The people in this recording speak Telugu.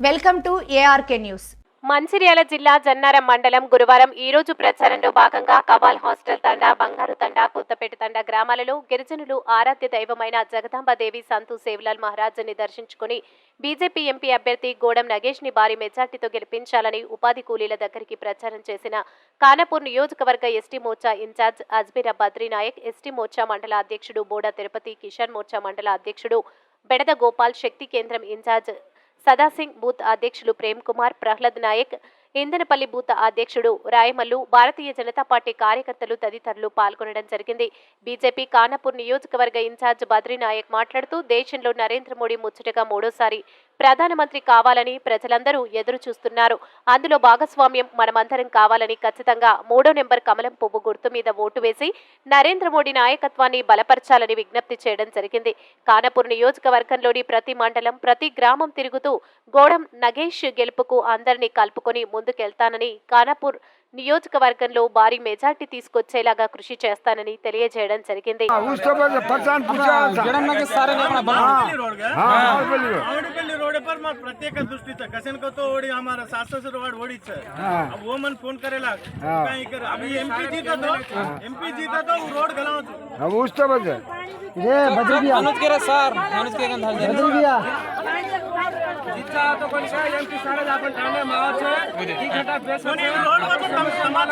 Welcome to ARK news. Mancherial జిల్లా జన్నారం మండలం గురువారం ఈ రోజు ప్రచారంలో భాగంగా కవాల్ హాస్టల్ తండా బంగారు తండా కొత్తపేట తండ గ్రామాలలో గిరిజనులు ఆరాధ్య దైవమైన జగదాంబాదేవి సంతు సేవలాల్ మహారాజ్ని దర్శించుకుని బీజేపీ ఎంపీ అభ్యర్థి గోడం నగేష్ని భారీ మెజార్టీతో గెలిపించాలని ఉపాధి కూలీల దగ్గరికి ప్రచారం చేసిన కానపూర్ నియోజకవర్గ ST Morcha incharge Ajmeera Badrinayak ST Morcha మండల అధ్యక్షుడు బోడా తిరుపతి కిషన్ మోర్చా మండల అధ్యక్షుడు బెడద గోపాల్ శక్తి కేంద్రం ఇన్ఛార్జ్ సదాసింగ్ బూత్ అధ్యక్షులు ప్రేమ్ కుమార్ ప్రహ్లాద్ నాయక్ ఇందనపల్లి బూత్ అధ్యక్షుడు రాయమల్లు భారతీయ జనతా పార్టీ కార్యకర్తలు తదితరులు పాల్గొనడం జరిగింది. బీజేపీ కానపూర్ నియోజకవర్గ ఇన్ఛార్జ్ బద్రీ నాయక్ మాట్లాడుతూ దేశంలో నరేంద్ర మోడీ ముచ్చటగా మూడోసారి ప్రధానమంత్రి కావాలని ప్రజలందరూ ఎదురు చూస్తున్నారు అందులో భాగస్వామ్యం మనమందరం కావాలని ఖచ్చితంగా మూడో నెంబర్ కమలం పువ్వు గుర్తు మీద ఓటు వేసి నరేంద్ర మోడీ నాయకత్వాన్ని బలపరచాలని విజ్ఞప్తి చేయడం జరిగింది. కానపూర్ నియోజకవర్గంలోని ప్రతి మండలం ప్రతి గ్రామం తిరుగుతూ గోడం నగేష్ గెలుపుకు అందరినీ కలుపుకొని ముందుకెళ్తానని ఖానాపూర్ నియోజకవర్గంలో భారీ మెజార్టీ తీసుకొచ్చేలాగా కృషి చేస్తానని తెలియజేయడం జరిగింది उसके बाद परेशान पूछा था जडम नगे सारे लोग ना बना हाँ रोड का हाँ हाँ बोलिए आवडपल्ली रोड पर मग प्रत्येक दृष्टीचं कसेन को तो ओडी हमारा सासस रोड ओडीच हाँ अब वो मन फोन करेला हाँ. काही कर अभी एमपी जीता तो एमपी जीता तो वो रोड गलाव अब उसके बाद अनुज के रे सर अनुज के गंध हल जीता तो कोण काय एमपी सारा आपण ठाणे मावाचे ठीक आहे बेस रोड वर एकदम समान